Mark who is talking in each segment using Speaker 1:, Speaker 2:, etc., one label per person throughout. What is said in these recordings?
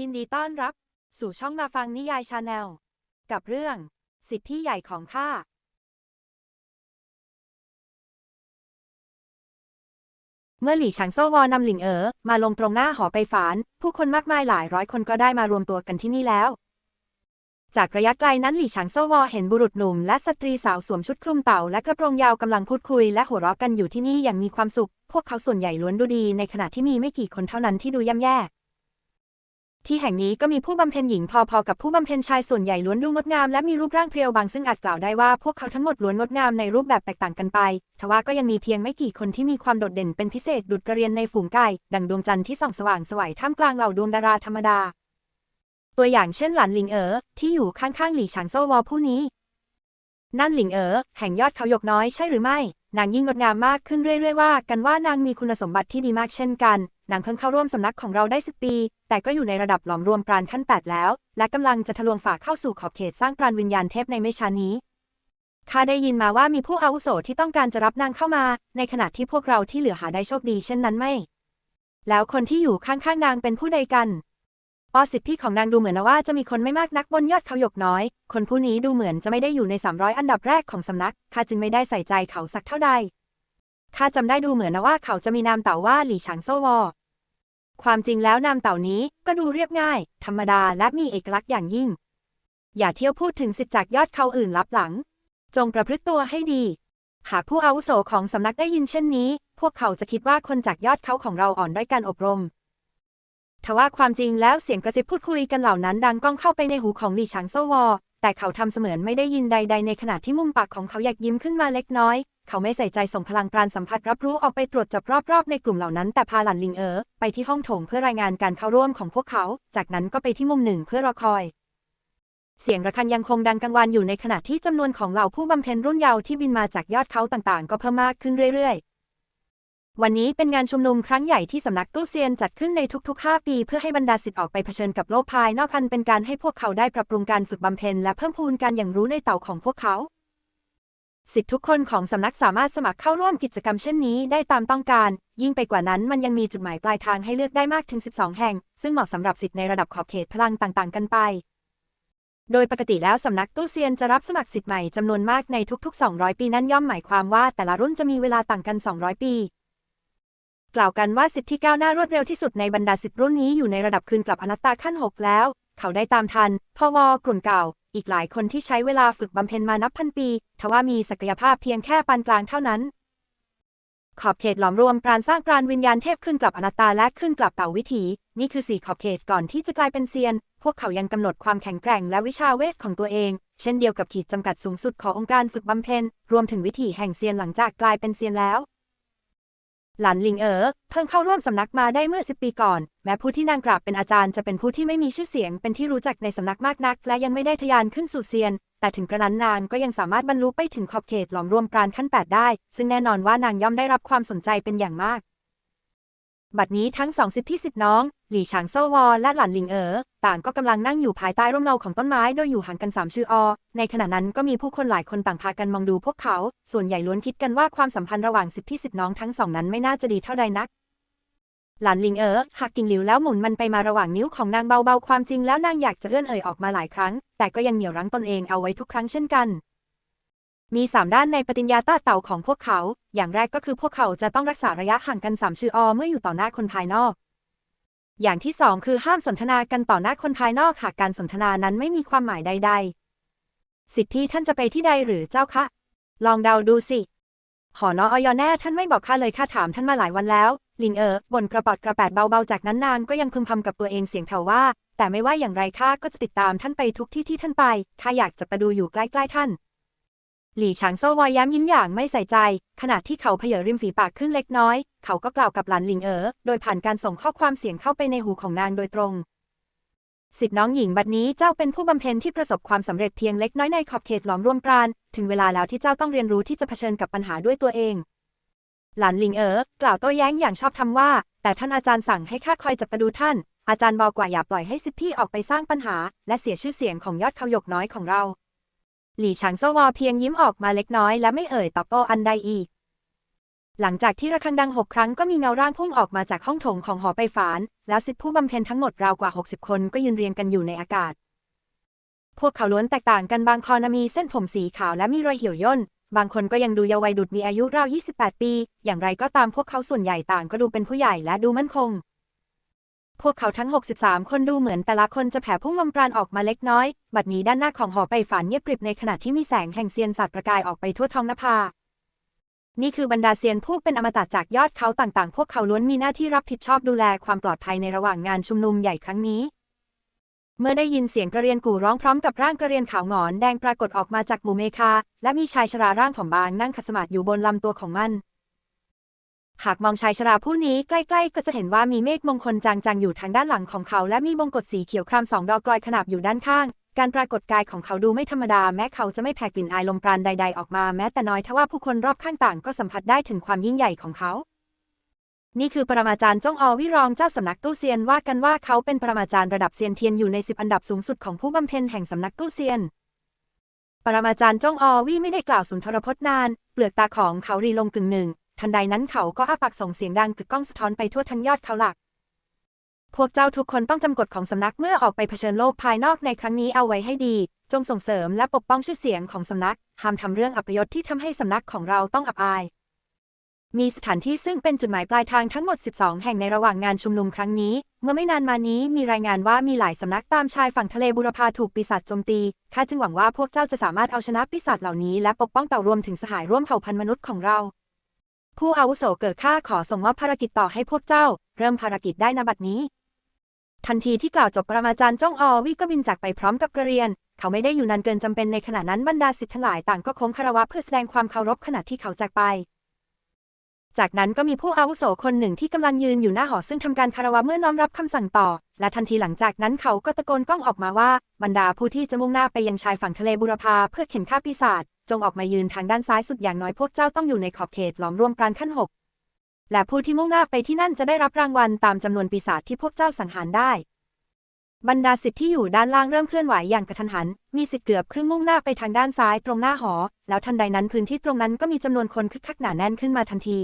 Speaker 1: ยินดีต้อนรับ สู่ช่องมาฟังนิยายชาแนล กับเรื่อง สิทธิใหญ่ของข้า เมื่อหลี่ฉางโซวอนำหลิงเอ๋อมาลงตรงหน้าหอไปฝาน ผู้คนมากมายหลายร้อยคนก็ได้มารวมตัวกันที่นี่แล้ว จากระยะไกลนั้นหลี่ฉางโซวอเห็นบุรุษหนุ่ม และสตรีสาวสวมชุดคลุมเต่าและกระโปรงยาวกำลังพูดคุยและหัวเราะกันอยู่ที่นี่อย่างมีความสุข พวกเขาส่วนใหญ่ล้วนดูดีในขณะที่มีไม่กี่คนเท่านั้นที่ดูย่ำแย่ ที่แห่งนี้ก็มีผู้บำเพ็ญหญิงพอๆกับผู้บำเพ็ญชายส่วนใหญ่ล้วนดูงดงามและมีรูปร่างเพรียวบางซึ่งอาจกล่าวได้ว่าพวกเขาทั้งหมดล้วนงดงามในรูปแบบแตกต่างกันไป ทว่าก็ยังมีเพียงไม่กี่คนที่มีความโดดเด่นเป็นพิเศษดุจกระเรียนในฝูงไก่ ดังดวงจันทร์ที่ส่องสว่างสวยท่ามกลางเหล่าดวงดาราธรรมดา ตัวอย่างเช่นหลานลิงเอ๋อที่อยู่ข้างๆหลี่ฉางโซวอผู้นี้ นั่นหลิงเอ๋อแห่งยอดเขาหยกน้อยใช่หรือไม่ นางยิ่งงดงามมากขึ้นเรื่อยๆว่า กันว่านางมีคุณสมบัติที่ดีมากเช่นกัน นางเพิ่งเข้าร่วมสำนักของเราได้สิบปี แต่ก็อยู่ในระดับหลอมรวมปราณขั้นแปดแล้ว และกำลังจะทะลวงฝาเข้าสู่ขอบเขตสร้างปราณวิญญาณเทพในไม่ช้านี้ข้าได้ยินมาว่ามีผู้อาวุโสที่ต้องการจะรับนางเข้ามา ในขณะที่พวกเราที่เหลือหาได้โชคดีเช่นนั้นไม่ แล้วคนที่อยู่ข้างๆนางเป็นผู้ใดกัน ปอสิทธิพี่ของนางดูเหมือนว่าจะมีคนไม่มากนักบนยอดเขาหยกน้อย คนผู้นี้ดูเหมือนจะไม่ได้อยู่ใน 300 อันดับแรกของสำนัก ข้าจึงไม่ได้ใส่ใจเขาสักเท่าใด ข้าจำได้ดูเหมือนว่าเขาจะมีนามเต่าว่าหลี่ฉางโซวอ ความจริงแล้วนามเต่านี้ก็ดูเรียบง่าย ธรรมดาและมีเอกลักษณ์อย่างยิ่ง อย่าเที่ยวพูดถึงสิทธิจากยอดเขาอื่นลับหลัง จงประพฤติตัวให้ดี หากผู้อาวุโสของสำนักได้ยินเช่นนี้ พวกเขาจะคิดว่าคนจากยอดเขาของเราอ่อนด้อยการอบรม ทว่าความจริงแล้วเสียงกระซิบพูดคุยกันเหล่านั้นดังก้องเข้าไปในหูของหลี่ฉางโซวอ แต่เขาทำเสมือนไม่ได้ยินใด ๆ ในขณะที่มุมปากของเขาอยากยิ้มขึ้นมาเล็กน้อย เขาไม่ใส่ใจส่งพลังปราณสัมผัสรับรู้ออกไปตรวจจับรอบๆในกลุ่มเหล่านั้นแต่พาหลันลิงเอ๋อไปที่ห้องโถงเพื่อรายงานการเข้าร่วมของพวกเขา จากนั้นก็ไปที่มุมหนึ่งเพื่อรอคอยเสียงระฆังยังคงดังกังวานอยู่ในขณะที่จำนวนของเหล่าผู้บำเพ็ญรุ่นเยาว์ที่บินมาจากยอดเขาต่างๆ ก็เพิ่มมากขึ้นเรื่อยๆ วันนี้เป็นงานชุมนุมครั้งใหญ่ที่สำนักตู้เซียนจัดขึ้นในทุกๆ 5 ปี เพื่อให้บรรดาศิษย์ออกไปเผชิญกับโลกภายนอกอันเป็นการให้พวกเขาได้ปรับปรุงการฝึกบำเพ็ญและเพิ่มพูนการอย่างรู้ในเต่าของพวกเขา สิทธิ์ทุกคนของสำนักสามารถสมัครเข้าร่วมกิจกรรมเช่นนี้ได้ตามต้องการ ยิ่งไปกว่านั้นมันยังมีจุดหมายปลายทางให้เลือกได้มากถึง 12 แห่ง ซึ่งเหมาะสำหรับสิทธิ์ในระดับขอบเขตพลังต่างๆ กันไป โดยปกติแล้วสำนักตู้เซียนจะรับสมัครสิทธิ์ใหม่จำนวนมากในทุกๆ 200 ปีนั่นย่อมหมายความว่าแต่ละรุ่นจะมีเวลาต่างกัน 200 ปี กล่าวกันว่าสิทธิ์ที่ก้าวหน้ารวดเร็วที่สุดในบรรดาสิทธิ์รุ่นนี้อยู่ในระดับคืนกลับอนัตตาขั้น 6 แล้ว เขาได้ตามทันพวกลุ่นเก่า อีกหลายคนที่ใช้เวลาฝึกบำเพ็ญมานับพันปี ทว่ามีศักยภาพเพียงแค่ปานกลางเท่านั้น ขอบเขตหลอมรวมปราณสร้างปราณวิญญาณเทพขึ้นกลับอนัตตาและขึ้นกลับเต่าวิถี นี่คือสี่ขอบเขตก่อนที่จะกลายเป็นเซียน พวกเขายังกำหนดความแข็งแกร่งและวิชาเวทของตัวเอง เช่นเดียวกับขีดจำกัดสูงสุดขององค์การฝึกบำเพ็ญรวมถึงวิถีแห่งเซียนหลังจากกลายเป็นเซียนแล้ว หลันลิงเอ๋อเพิ่งเข้าร่วมสำนักมาได้เมื่อสิบปีก่อน แม้ผู้ที่นางกราบเป็นอาจารย์จะเป็นผู้ที่ไม่มีชื่อเสียง เป็นที่รู้จักในสำนักมากนัก และยังไม่ได้ทะยานขึ้นสู่เซียน แต่ถึงกระนั้นนางก็ยังสามารถบรรลุไปถึงขอบเขตหลอมรวมปราณขั้นแปดได้ ซึ่งแน่นอนว่านางย่อมได้รับความสนใจเป็นอย่างมาก บัดนี้ทั้งสองสิทธิสิทธิน้อง หลี่ฉางโซวอและหลันหลิงเอ๋อต่างก็กำลังนั่งอยู่ภายใต้ร่มเงาของต้นไม้โดยอยู่ห่างกันสามชื่ออ ในขณะนั้นก็มีผู้คนหลายคนต่างพากันมองดูพวกเขา ส่วนใหญ่ล้วนคิดกันว่าความสัมพันธ์ระหว่างสิทธิสิทธิน้องทั้งสองนั้นไม่น่าจะดีเท่าใดนัก หลานลิงเอ๋อหักกิ่งหลิวแล้วหมุนมันไปมาระหว่างนิ้วของนางเบาๆความจริงแล้วนางอยากจะเอื้อนเอ่ยออกมาหลายครั้ง แต่ก็ยังเหนี่ยวรั้งตนเองเอาไว้ทุกครั้งเช่นกันมีสามด้านในปฏิญญาต้าเต่าของพวกเขา อย่างแรกก็คือพวกเขาจะต้องรักษาระยะห่างกันสามชื่ออ เมื่ออยู่ต่อหน้าคนภายนอก อย่างที่สองคือห้ามสนทนากันต่อหน้าคนภายนอกหากการสนทนานั้นไม่มีความหมายใด ๆ สิทธิท่านจะไปที่ใดหรือเจ้าคะ ลองเดาดูสิ หอนออยอแน่ท่านไม่บอกข้าเลยข้าถามท่านมาหลายวันแล้ว ลิงเอ๋อบ่นกระปอดกระแปดเบาๆจากนั้นนางก็ยังพึมพำกับตัวเองเสียงแผ่วว่า แต่ไม่ว่าอย่างไรข้าก็จะติดตามท่านไปทุกที่ที่ท่านไปข้าอยากจะไปดูอยู่ใกล้ๆท่าน หลี่ฉางโซวอยย้มยิ้มอย่างไม่ใส่ใจ ขณะที่เขาเผยริมฝีปากขึ้นเล็กน้อย เขาก็กล่าวกับหลานหลิงเอ๋อโดยผ่านการส่งข้อความเสียงเข้าไปในหูของนางโดยตรงสิทธิน้องหญิงบัดนี้เจ้าเป็นผู้บำเพ็ญที่ประสบความสำเร็จเพียงเล็กน้อยในขอบเขตหลอมรวมปราณ ถึงเวลาแล้วที่เจ้าต้องเรียนรู้ที่จะเผชิญกับปัญหาด้วยตัวเอง หลานหลิงเอ๋อกล่าวโต้แย้งอย่างชอบธรรมว่า แต่ท่านอาจารย์สั่งให้ข้าคอยจับประดูท่าน อาจารย์บอกว่าอย่าปล่อยให้สิทธิพี่ออกไปสร้างปัญหา และเสียชื่อเสียงของยอดเขาหยกน้อยของเรา หลี่ฉางโซวอเพียงยิ้มออกมาเล็กน้อยและไม่เอ่ยตอบโต้อันใดอีก หลังจากที่ระฆังดังหกครั้งก็มีเงาร่างพุ่งออกมาจากห้องโถงของหอไปฝาน แล้วสิทธิผู้บำเพ็ญทั้งหมดราวกว่า 60 คนก็ยืนเรียงกันอยู่ในอากาศ พวกเขาล้วนแตกต่างกันบางคนมีเส้นผมสีขาวและมีรอยเหี่ยวย่น บางคนก็ยังดูเยาว์วัยดุจมีอายุราว 28 ปี อย่างไรก็ตามพวกเขาส่วนใหญ่ต่างก็ดูเป็นผู้ใหญ่และดูมั่นคง พวกเขาทั้ง 63 คนดูเหมือนแต่ละคนจะแผ่พุ่งลมปราณออกมาเล็กน้อย บัดนี้ด้านหน้าของหอไปฝานเงียบกริบในขณะที่มีแสงแห่งเซียนสัตว์ประกายออกไปทั่วท้องนภา นี่คือบรรดาเซียนผู้เป็นอมตะจากยอดเขาต่างๆ พวกเขาล้วนมีหน้าที่รับผิดชอบดูแลความปลอดภัยในระหว่างงานชุมนุมใหญ่ครั้งนี้ เมื่อได้ยินเสียงกระเรียนกู่ร้องพร้อมกับร่างกระเรียนขาวหงอนแดงปรากฏออกมาจากหมู่เมคา และมีชายชราร่างผอมบางนั่งขัดสมาธิอยู่บนลำตัวของมัน หากมองชายชราผู้นี้ใกล้ๆ ก็จะเห็นว่ามีเมฆมงคลจางๆ อยู่ทางด้านหลังของเขา และมีมงกฎสีเขียวครามสองดอกกลอยขนาบอยู่ด้านข้าง การปรากฏกายของเขาดูไม่ธรรมดา แม้เขาจะไม่แผ่กลิ่นอายลมปราณใดๆออกมาแม้แต่น้อยทว่าผู้คนรอบข้างต่างก็สัมผัสได้ถึงความยิ่งใหญ่ของเขา นี่คือปรมาจารย์จ้องอวิรองเจ้าสำนักตู้เซียนว่ากันว่าเขาเป็นปรมาจารย์ระดับเซียนเทียนอยู่ในสิบอันดับสูงสุดของผู้บำเพ็ญแห่งสำนักตู้เซียนปรมาจารย์จ้องอวี่ไม่ได้กล่าวสุนทรพจน์นาน เปลือกตาของเขารีลงกึ่งหนึ่ง ทันใดนั้นเขาก็อ้าปากส่งเสียงดังกึกก้องสะท้อนไปทั่วทั้งยอดเขาหลัก พวกเจ้าทุกคนต้องจำกฎของสำนักเมื่อออกไปเผชิญโลกภายนอกในครั้งนี้เอาไว้ให้ดี จงส่งเสริมและปกป้องชื่อเสียงของสำนัก ห้ามทำเรื่องอัปยศที่ทำให้สำนักของเราต้องอับอาย มีสถานที่ซึ่งเป็นจุดหมายปลายทางทั้งหมด 12 แห่งในระหว่างงานชุมนุมครั้งนี้ เมื่อไม่นานมานี้มีรายงานว่ามีหลายสำนักตามชายฝั่งทะเลบุรพาถูกปีศาจโจมตี ข้าจึงหวังว่าพวกเจ้าจะสามารถเอาชนะปีศาจเหล่านี้และปกป้องเต่ารวมถึงสหายร่วมเผ่าพันธุ์มนุษย์ของเรา ผู้อาวุโสเกิดข้าขอส่งมอบภารกิจต่อให้พวกเจ้า เริ่มภารกิจได้นบัดนี้ ทันทีที่กล่าวจบปรมาจารย์จ้องอวิก็บินจากไปพร้อมกับกระเรียน เขาไม่ได้อยู่นานเกินจำเป็นในขณะนั้นบรรดาศิษย์ทั้งหลายต่างก็โค้งคารวะเพื่อแสดงความเคารพขณะที่เขาจากไป จากนั้นก็มีผู้อาวุโสคนหนึ่งที่กำลังยืนอยู่หน้าหอซึ่งทำการคารวะเมื่อน้อมรับคำสั่งต่อ และทันทีหลังจากนั้นเขาก็ตะโกนก้องออกมาว่า บรรดาผู้ที่จะมุ่งหน้าไปยังชายฝั่งทะเลบุรพาเพื่อเข็นฆ่าปีศาจ จงออกมายืนทางด้านซ้ายสุดอย่างน้อยพวกเจ้าต้องอยู่ในขอบเขตล้อมรวมปราณขั้นหกและผู้ที่มุ่งหน้าไปที่นั่นจะได้รับรางวัลตามจำนวนปีศาจที่พวกเจ้าสังหารได้ บรรดาสิทธิ์ที่อยู่ด้านล่างเริ่มเคลื่อนไหวอย่างกระทันหัน มีสิทธิ์เกือบครึ่งมุ่งหน้าไปทางด้านซ้ายตรงหน้าหอ แล้วทันใดนั้นพื้นที่ตรงนั้นก็มีจำนวนคนคึกคักหนาแน่นขึ้นมาทันที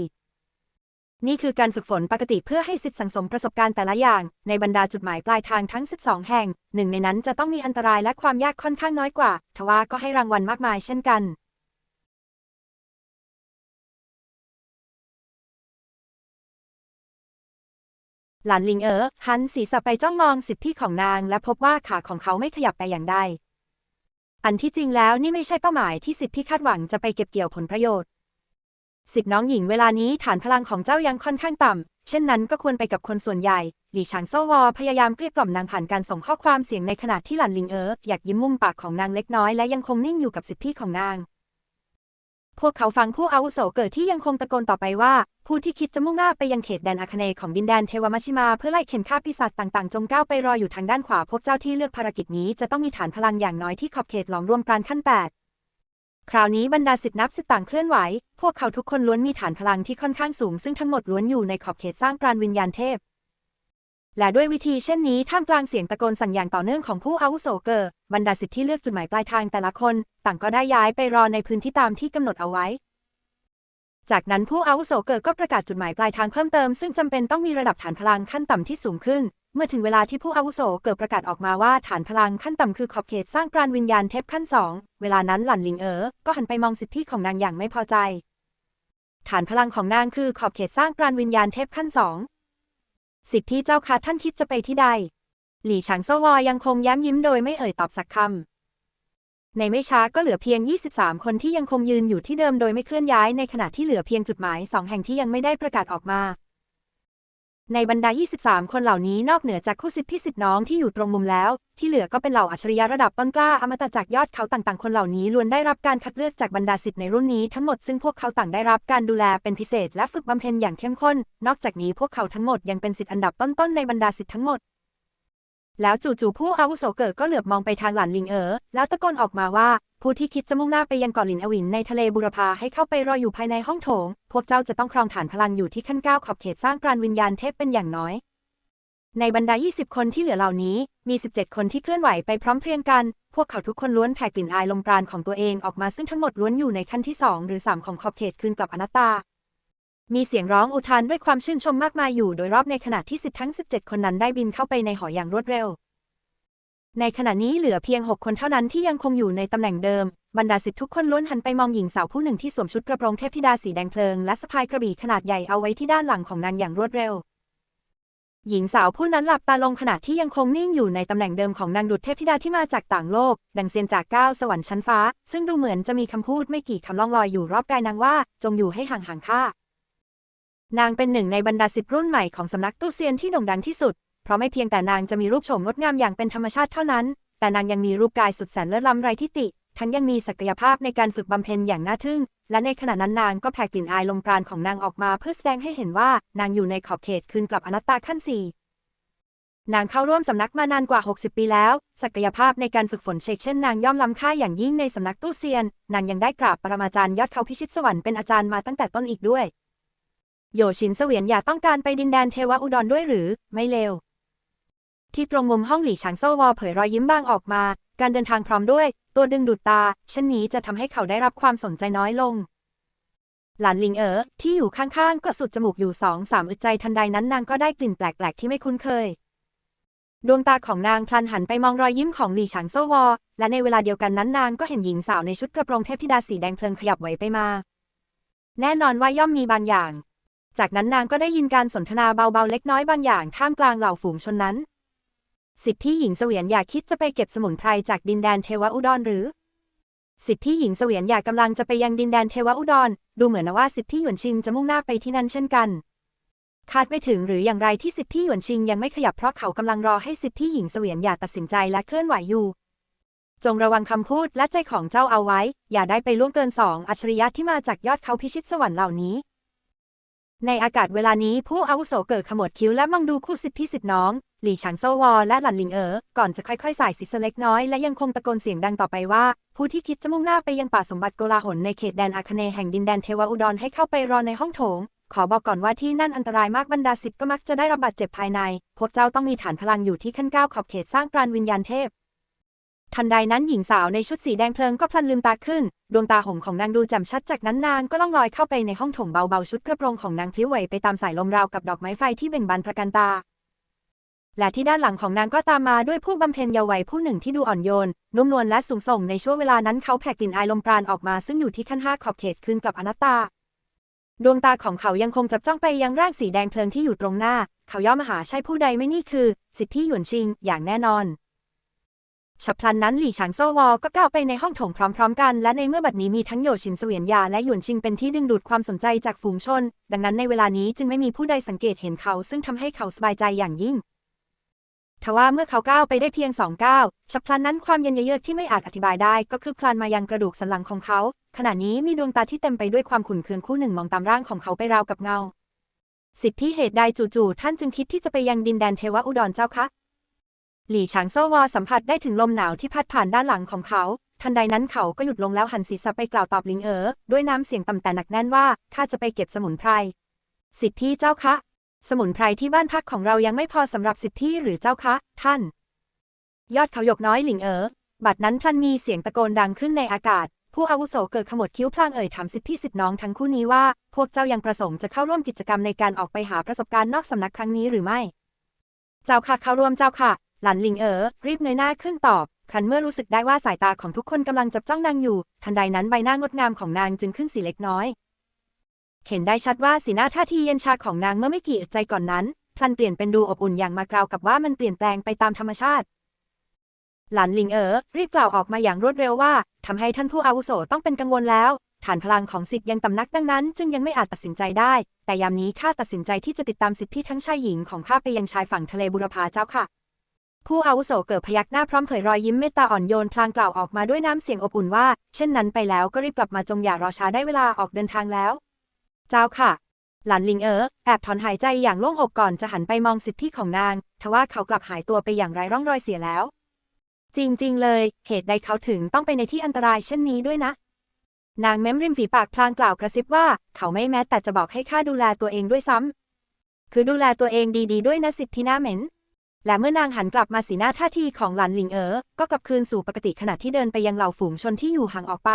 Speaker 1: นี่คือการฝึกฝนปกติเพื่อให้สิทธิ์สังสมประสบการณ์แต่ละอย่าง ในบรรดาจุดหมายปลายทางทั้ง 12 แห่ง หนึ่งในนั้นจะต้องมีอันตรายและความยากค่อนข้างน้อยกว่า ทว่าก็ให้รางวัลมากมายเช่นกันหลานลิงเอ๋อหันศีรษะไปจ้องมองสิทธิของนาง และพบว่าขาของเขาไม่ขยับแต่อย่างใด อันที่จริงแล้วนี่ไม่ใช่เป้าหมายที่สิทธิคาดหวังจะไปเก็บเกี่ยวผลประโยชน์ สิทธิน้องหญิงเวลานี้ฐานพลังของเจ้ายังค่อนข้างต่ำ เช่นนั้นก็ควรไปกับคนส่วนใหญ่ หลี่ฉางโซวอพยายามเกลี้ยกล่อมนางผ่านการส่งข้อความเสียงในขณะที่หลันลิงเอ๋ออยากยิ้มมุมปากของนางเล็กน้อยและยังคงนิ่งอยู่กับสิทธิพี่ของนาง พวกเขาฟังผู้อาวุโสเกิดที่ยังคงตะโกนต่อไปว่า ผู้ที่คิดจะมุ่งหน้าไปยังเขตแดนอาคเนย์ของดินแดนเทวมัชชิมาเพื่อไล่เข็นฆ่าปีศาจต่างๆ จงก้าวไปรออยู่ทางด้านขวาพวกเจ้าที่เลือกภารกิจนี้จะต้องมีฐานพลังอย่างน้อยที่ขอบเขตหลอมรวมปราณขั้น8 คราวนี้บรรดาสิทธินับสิทธิต่างเคลื่อนไหว พวกเขาทุกคนล้วนมีฐานพลังที่ค่อนข้างสูง ซึ่งทั้งหมดล้วนอยู่ในขอบเขตสร้างปราณวิญญาณเทพ และด้วยวิธีเช่นนี้ท่ามกลางเสียงตะโกนสั่งอย่างต่อเนื่องของผู้อาวุโสเกอร์บรรดาสิทธิที่เลือกจุดหมายปลายทางแต่ละคน ต่างก็ได้ย้ายไปรอในพื้นที่ตามที่กำหนดเอาไว้ จากนั้นผู้อาวุโสเกิดก็ประกาศจุดหมายปลายทางเพิ่มเติม ซึ่งจำเป็นต้องมีระดับฐานพลังขั้นต่ำที่สูงขึ้น เมื่อถึงเวลาที่ผู้อาวุโสเกิดประกาศออกมาว่าฐานพลังขั้นต่ำคือขอบเขตสร้างปราณวิญญาณเทพขั้นสองเวลานั้นหล่อนหลิงเอ๋อก็หันไปมองสิทธิของนางอย่างไม่พอใจ ฐานพลังของนางคือขอบเขตสร้างปราณวิญญาณเทพขั้นสองสิทธิเจ้าค่ะท่านคิดจะไปที่ใด หลี่ฉางโซวอยังคงย้ำยิ้มโดยไม่เอ่ยตอบสักคำ ในไม่ช้าก็เหลือเพียง 23 คนที่ยังคงยืนอยู่ที่เดิมโดยไม่เคลื่อนย้ายในขณะที่เหลือเพียงจุดหมายสองแห่งที่ยังไม่ได้ประกาศออกมา ในบรรดา 23 คนเหล่านี้นอกเหนือจากคู่สิทธิพี่สิทธิน้องที่อยู่ตรงมุมแล้ว ที่เหลือก็เป็นเหล่าอัจฉริยะระดับต้นกล้าอมตะจากยอดเขาต่างๆ คนเหล่านี้ล้วนได้รับการคัดเลือกจากบรรดาสิทธิ์ในรุ่นนี้ทั้งหมดซึ่งพวกเขาต่างได้รับการดูแลเป็นพิเศษและฝึกบำเพ็ญอย่างเข้มข้น นอกจากนี้พวกเขาทั้งหมดยังเป็นสิทธิ์อันดับต้นๆในบรรดาสิทธิ์ทั้งหมด แล้วจู่ๆผู้อาวุโสเกิดก็เหลือบมองไปทางหลานลิงเอ๋อแล้วตะโกนออกมาว่า ผู้ที่คิดจะมุ่งหน้าไปยังเกาะหลินอวินในทะเลบุรพาให้เข้าไปรออยู่ภายในห้องโถง พวกเจ้าจะต้องครองฐานพลังอยู่ที่ขั้นเก้าขอบเขตสร้างปราณวิญญาณเทพเป็นอย่างน้อย ในบรรดา 20 คนที่เหลือเหล่านี้ มี 17 คนที่เคลื่อนไหวไปพร้อมเพรียงกัน พวกเขาทุกคนล้วนแผ่กลิ่นอายลมปราณของตัวเองออกมาซึ่งทั้งหมดล้วนอยู่ในขั้นที่ 2 หรือ 3 ของขอบเขตคืนกลับอนัตตา มีเสียงร้องอุทานด้วยความชื่นชมมากมายอยู่โดยรอบในขณะที่สิทธิ์ทั้ง 17 คนนั้นได้บินเข้าไปในหออย่างรวดเร็ว ในขณะนี้เหลือเพียง 6 คนเท่านั้นที่ยังคงอยู่ในตำแหน่งเดิม บรรดาสิทธุทุกคนล้วนหันไปมองหญิงสาวผู้หนึ่งที่สวมชุดกระโปรงเทพธิดาสีแดงเพลิงและสะพายกระบี่ขนาดใหญ่เอาไว้ที่ด้านหลังของนางอย่างรวดเร็ว หญิงสาวผู้นั้นหลับตาลงขณะที่ยังคงนิ่งอยู่ในตำแหน่งเดิมของนางดุจเทพธิดาที่มาจากต่างโลก ดังเซียนจากก้าวสวรรค์ชั้นฟ้า ซึ่งดูเหมือนจะมีคำพูดไม่กี่คำล่องลอยอยู่รอบกายนางว่า จงอยู่ให้ห่างๆข้า นางเป็นหนึ่งในบรรดาสิทธิ์รุ่นใหม่ของสำนักตู้เซียนที่โด่งดังที่สุด เพราะไม่เพียงแต่นางจะมีรูปโฉมงดงามอย่างเป็นธรรมชาติเท่านั้น แต่นางยังมีรูปกายสุดแสนเลิศล้ำไร้ทิฏฐิ ทั้งยังมีศักยภาพในการฝึกบำเพ็ญอย่างน่าทึ่ง และในขณะนั้นนางก็แผ่กลิ่นอายลมปราณของนางออกมาเพื่อแสดงให้เห็นว่านางอยู่ในขอบเขตคืนกลับอนัตตาขั้นสี่นางเข้าร่วมสำนักมานานกว่า 60 ปีแล้ว ศักยภาพในการฝึกฝนเชกเช่นนางย่อมล้ำค่าอย่างยิ่งในสำนักตู้เซียน นางยังได้กราบปรมาจารย์ยอดเขาพิชิตสวรรค์เป็นอาจารย์มาตั้งแต่ต้นอีกด้วย โยชินเสวียนอยากต้องการไปดินแดนเทวอุดรด้วยหรือ ไม่เลว ที่ตรงมุมห้องหลี่ฉางโซวอเผยรอยยิ้มบางออกมา การเดินทางพร้อมด้วย ตัวดึงดูดตาเช่นนี้จะทำให้เขาได้รับความสนใจน้อยลง หลานลิงเอ๋อที่อยู่ข้างๆ ก็สุดจมูกอยู่สองสามอึดใจทันใดนั้นนางก็ได้กลิ่นแปลกๆ ที่ไม่คุ้นเคย ดวงตาของนางพลันหันไปมองรอยยิ้มของหลี่ฉางโซวอ และในเวลาเดียวกันนั้นนางก็เห็นหญิงสาวในชุดกระโปรงเทพธิดาสีแดงเพลิงขยับไหวไปมา แน่นอนว่าย่อมมีบางอย่าง จากนั้นนางก็ได้ยินการสนทนาเบาๆเล็กน้อยบางอย่างท่ามกลางเหล่าฝูงชนนั้น สิทธิหญิงเสวียนอยากคิดจะไปเก็บสมุนไพรจากดินแดนเทวอุดรหรือ สิทธิหญิงเสวียนอยากกำลังจะไปยังดินแดนเทวอุดร ดูเหมือนว่าสิทธิหยวนชิงจะมุ่งหน้าไปที่นั่นเช่นกัน คาดไม่ถึงหรืออย่างไรที่สิทธิหยวนชิงยังไม่ขยับเพราะเขากำลังรอให้สิทธิหญิงเสวียนอยากตัดสินใจและเคลื่อนไหวอยู่จงระวังคำพูดและใจของเจ้าเอาไว้ อย่าได้ไปล่วงเกินสองอัจฉริยะที่มาจากยอดเขาพิชิตสวรรค์เหล่านี้ ในอากาศเวลานี้ผู้อาวุโสเกิดขมวดคิ้วและมองดูคู่สิทธิสิทธิน้อง หลี่ฉางโซวอและหลันหลิงเอ๋อก่อนจะค่อยๆสายสิสเล็กน้อยและยังคงตะโกนเสียงดังต่อไปว่า ผู้ที่คิดจะมุ่งหน้าไปยังป่าสมบัติโกลาหลในเขตแดนอาคเนย์แห่งดินแดนเทวอุดรให้เข้าไปรอในห้องโถง ขอบอกก่อนว่าที่นั่นอันตรายมากบรรดาสิทธ์ก็มักจะได้รับบาดเจ็บภายใน พวกเจ้าต้องมีฐานพลังอยู่ที่ขั้นเก้าขอบเขตสร้างปราณวิญญาณเทพ ทันใดนั้นหญิงสาวในชุดสีแดงเพลิงก็พลันลืมตาขึ้น ดวงตาหงของนางดูแจ่มชัดจากนั้นนางก็ล่องลอยเข้าไปในห้องถงเบาๆชุดกระโปรงของนางพลิ้วไหวไปตามสายลมราวกับดอกไม้ไฟที่เบ่งบานประกันตา และที่ด้านหลังของนางก็ตามมาด้วยผู้บำเพ็ญเยาว์วัยผู้หนึ่งที่ดูอ่อนโยนนุ่มนวลและสูงส่งในช่วงเวลานั้นเขาแผ่กลิ่นอายลมปราณออกมาซึ่งอยู่ที่ขั้นห้าขอบเขตคืนกลับอนัตตา ดวงตาของเขายังคงจับจ้องไปยังร่างสีแดงเพลิงที่อยู่ตรงหน้า เขาย่อมหาใช่ผู้ใดไม่นี่คือ สิทธิหยวนชิง อย่างแน่นอน ฉับพลันนั้นหลี่ฉางโซวอก็ก้าวไปในห้องโถงพร้อมๆ กัน และในเมื่อบัดนี้มีทั้งโยชินเสวียนยาและหยวนชิงเป็นที่ดึงดูดความสนใจจากฝูงชน ดังนั้นในเวลานี้จึงไม่มีผู้ใดสังเกตเห็นเขา ซึ่งทำให้เขาสบายใจอย่างยิ่งทว่าเมื่อเขาก้าวไปได้เพียงสองก้าวฉับพลันนั้นความเย็นเยือกที่ไม่อาจอธิบายได้ ก็คือคลานมายังกระดูกสันหลังของเขา ขณะนี้มีดวงตาที่เต็มไปด้วยความขุ่นเคืองคู่หนึ่งมองตามร่างของเขาไปราวกับเงาสิทธิเหตุใดจู่ๆท่านจึงคิดที่จะไปยังดินแดนเทวอุดรเจ้าคะ หลี่ฉางโซวอสัมผัสได้ถึงลมหนาวที่พัดผ่านด้านหลังของเขา ทันใดนั้นเขาก็หยุดลงแล้วหันศีรษะไปกล่าวตอบลิงเอ๋อด้วยน้ำเสียงต่ำแต่หนักแน่นว่าข้าจะไปเก็บสมุนไพร สิทธิเจ้าคะ สมุนไพรที่บ้านพักของเรายังไม่พอสำหรับสิทธิหรือเจ้าคะ ท่าน ยอดเขาหยกน้อยหลิงเอ๋อบัดนั้นพลันมีเสียงตะโกนดังขึ้นในอากาศ ผู้อาวุโสเกิดขมวดคิ้วพลางเอ่ยถามสิทธิสิทธิน้องทั้งคู่นี้ว่า พวกเจ้ายังประสงค์จะเข้าร่วมกิจกรรมในการออกไปหาประสบการณ์นอกสำนักครั้งนี้หรือไม่ เจ้าค่ะเข้าร่วมเจ้าค่ะ หลันลิงเอ๋อรีบเงยหน้าขึ้นตอบครั้นเมื่อรู้สึกได้ว่าสายตาของทุกคนกำลังจับจ้องนางอยู่ ทันใดนั้นใบหน้างดงามของนางจึงขึ้นสีเล็กน้อย เห็นได้ชัดว่าสีหน้าท่าทีเย็นชาของนางเมื่อไม่กี่ใจก่อนนั้นพลันเปลี่ยนเป็นดูอบอุ่นอย่างมากราวกับว่ามันเปลี่ยนแปลงไปตามธรรมชาติ หลานลิงเอ๋อรีบกล่าวออกมาอย่างรวดเร็วว่าทำให้ท่านผู้อาวุโสต้องเป็นกังวลแล้ว ฐานพลังของสิทธิ์ยังตำนักดังนั้น จึงยังไม่อาจตัดสินใจได้ แต่ยามนี้ข้าตัดสินใจที่จะติดตามสิทธิทั้งชายหญิงของข้าไปยังชายฝั่งทะเลบุรพาเจ้าค่ะ ผู้อาวุโสเกิดพยักหน้าพร้อมเผยรอยยิ้มเมตตาอ่อนโยนพลางกล่าวออกมาด้วยน้ำเสียงอบอุ่นว่า เช่นนั้นไปแล้วก็รีบกลับมาจงอย่ารอช้าได้เวลาออกเดินทางแล้ว เจ้าค่ะ หลานลิงเอ๋อแอบถอนหายใจอย่างโล่งอกก่อนจะหันไปมองสิทธิของนาง ทว่าเขากลับหายตัวไปอย่างไร้ร่องรอยเสียแล้ว จริง ๆ เลย เหตุใดเขาถึงต้องไปในที่อันตรายเช่นนี้ด้วยนะ นางเม้มริมฝีปากพลางกล่าวกระซิบว่า เขาไม่แม้แต่จะบอกให้ข้าดูแลตัวเองด้วยซ้ำคือดูแลตัวเองดี ๆด้วยนะสิทธิหน้าเหม็น และเมื่อนางหันกลับมาสีหน้าท่าทีของหลานหลิงเอ๋อก็กลับคืนสู่ปกติขณะที่เดินไปยังเหล่าฝูงชนที่อยู่ห่างออกไป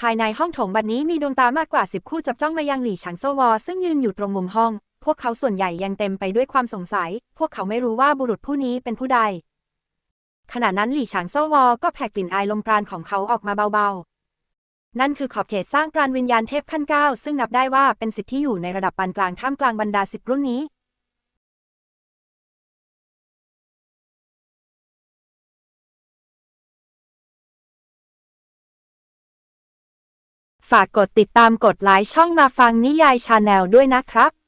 Speaker 1: ภายในห้องโถงบัดนี้มีดวงตามากกว่าสิบคู่จับจ้องมายังหลี่ฉางโซวอซึ่งยืนอยู่ตรงมุมห้อง พวกเขาส่วนใหญ่ยังเต็มไปด้วยความสงสัย พวกเขาไม่รู้ว่าบุรุษผู้นี้เป็นผู้ใด ขณะนั้นหลี่ฉางโซวอก็แผ่กลิ่นอายลมปราณของเขาออกมาเบาๆ นั่นคือขอบเขตสร้างปราณวิญญาณเทพขั้นเก้าซึ่งนับได้ว่าเป็นสิทธิ์ที่อยู่ในระดับปานกลางท่ามกลางบรรดาสิทธิ์รุ่นนี้ ฝากกดติดตามกดไลค์ช่องมาฟังนิยายชาแนลด้วยนะครับ